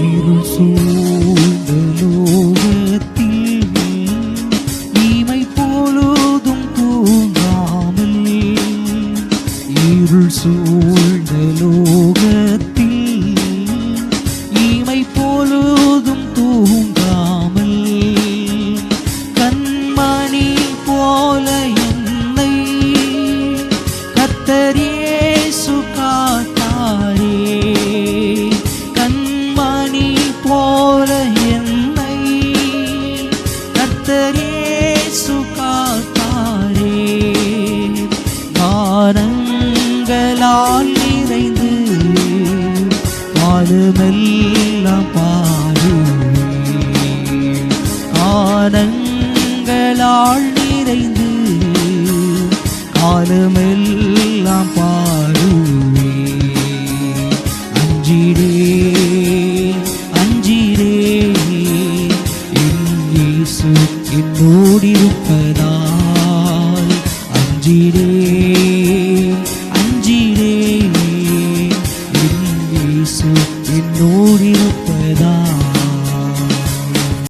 இருள் சூழ்ந்த லோகத்தில் இமை பொழுதும் தூங்காமல். இருள் சூழ் கத்தரேசு காத்தாரே வானங்களால் நிறைந்து பாடுமெல்லாம் பாடுவேன் கானங்களால் நிறைந்து காலமெல்லாம் பாடுவே அஞ்சிடு இயேசு என்னோடிருப்பதால் அஞ்சிரே அஞ்சிரே என் இயேசு என்னோடிருப்பதால்